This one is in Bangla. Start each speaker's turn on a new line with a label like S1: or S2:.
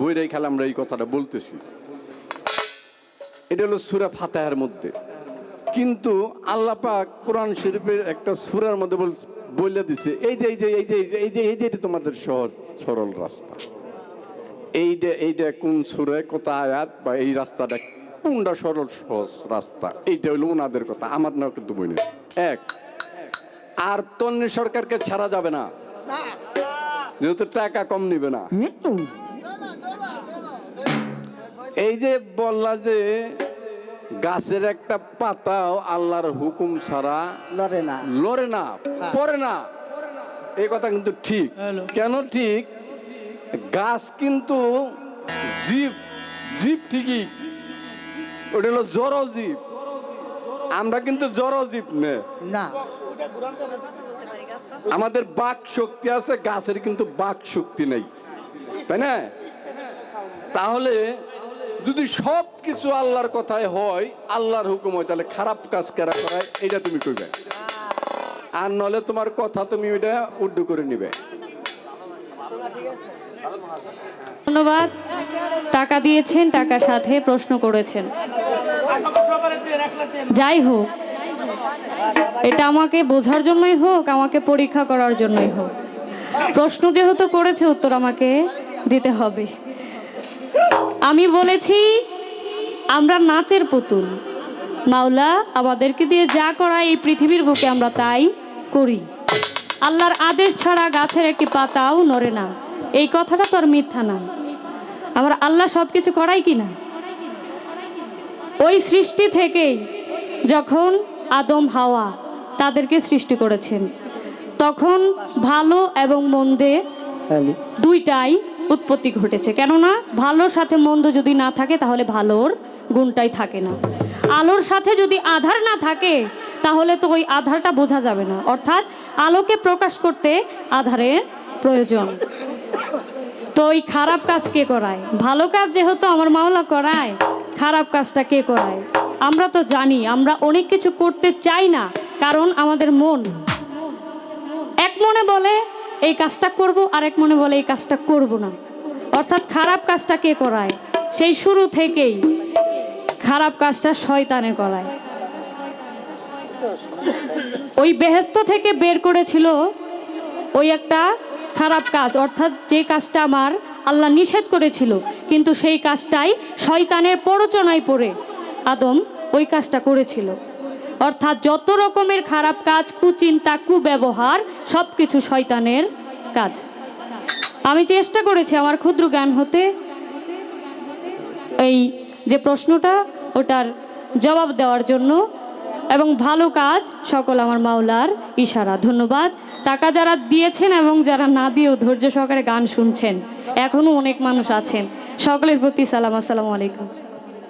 S1: বইরাই খেলা আমরা এই কথাটা বলতেছি। এটা হলো সুরা ফাতাহার মধ্যে। কিন্তু আল্লাহ পাক কোরআন শরীফের একটা সুরার মধ্যে বল- বলে দিছে এই যে এই যে এই যে এই যে এই যে এটা তোমাদের সহজ সরল রাস্তা। এইটা এইটা কোন সুরায় কত আয়াত বা এই রাস্তাটা কোনটা সরল সহজ রাস্তা? এইটা হলো ওনাদের কথা আমার নাও কিন্তু বই এক আর তন্নি সরকারকে ছাড়া যাবে না। যেহেতু টাকা কম নিবে না। এই যে বললা যে গাছের একটা পাতাও আল্লাহর হুকুম ছাড়া
S2: লড়ে না।
S1: লড়ে না পড়ে না। এই কথা কিন্তু ঠিক। কেন ঠিক? গাছ কিন্তু জীব জীব ঠিকই। ওটা হলো জড় জীব আমরা কিন্তু জড় জীব নে।
S2: না।
S1: আমাদের বাক শক্তি আছে গাছের কিন্তু বাক শক্তি নেই। তাই না? তাহলে যদি সব কিছু আল্লাহর কথায় হয়, আল্লাহর হুকুম হয় তাহলে খারাপ কাজ কারা করায়? এটা তুমি কইবে। আর নলে তোমার কথা তুমি ওইটা উড্ডু করে নিবে।
S3: ধন্যবাদ। টাকা দিয়েছেন, টাকার সাথে প্রশ্ন করেছেন। যাই হোক, এটা আমাকে বোঝার জন্যই হোক, আমাকে পরীক্ষা করার জন্যই হোক। প্রশ্ন যেহেতু করেছে, উত্তর আমাকে দিতে হবে। আমি বলেছি আমরা নাচের পুতুল। মাওলা আমাদেরকে দিয়ে যা করা এই পৃথিবীর বুকে আমরা তাই করি। আল্লাহর আদেশ ছাড়া গাছের একটি পাতাও নড়ে না। এই কথাটা তো আর মিথ্যা না আমরা আল্লাহ সব কিছু করাই কি না? ওই সৃষ্টি থেকেই যখন আদম হাওয়া তাদেরকে সৃষ্টি করেছেন তখন ভালো এবং মন্দে দুইটাই উৎপত্তি ঘটেছে। কেননা ভালোর সাথে মন্দ যদি না থাকে, তাহলে ভালোর গুণটাই থাকে না। আলোর সাথে যদি আধার না থাকে, তাহলে তো ওই আধারটা বোঝা যাবে না। অর্থাৎ আলোকে প্রকাশ করতে আধারের প্রয়োজন। তো ওই খারাপ কাজ কে করায়? ভালো কাজ যেহেতু আমার মাওলা করায়, খারাপ কাজটা কে করায়? আমরা তো জানি, আমরা অনেক কিছু করতে চাই না, কারণ আমাদের মন। এক মনে বলে এই কাজটা করব আর এক মনে বলে এই কাজটা করব না। অর্থাৎ খারাপ কাজটা কে করায়? সেই শুরু থেকেই খারাপ কাজটা শয়তানে করায়। ওই বেহেস্ত থেকে বের করেছিল ওই একটা খারাপ কাজ, অর্থাৎ যে কাজটা আমার আল্লাহ নিষেধ করেছিল, কিন্তু সেই কাজটাই শয়তানের প্ররোচনায় পড়ে আদম ওই কাজটা করেছিল। অর্থাৎ যত রকমের খারাপ কাজ, কুচিন্তা, কুব্যবহার সব কিছু শয়তানের কাজ। আমি চেষ্টা করেছি আমার ক্ষুদ্র জ্ঞান হতে। এই যে প্রশ্নটা, ওটার জবাব দেওয়ার জন্য। এবং ভালো কাজ সকল আমার মাওলার ইশারা। ধন্যবাদ। টাকা যারা দিয়েছেন এবং যারা না দিয়েও ধৈর্য সহকারে গান শুনছেন এখনও অনেক মানুষ আছেন। সকলের প্রতি সালাম, আসসালামু আলাইকুম।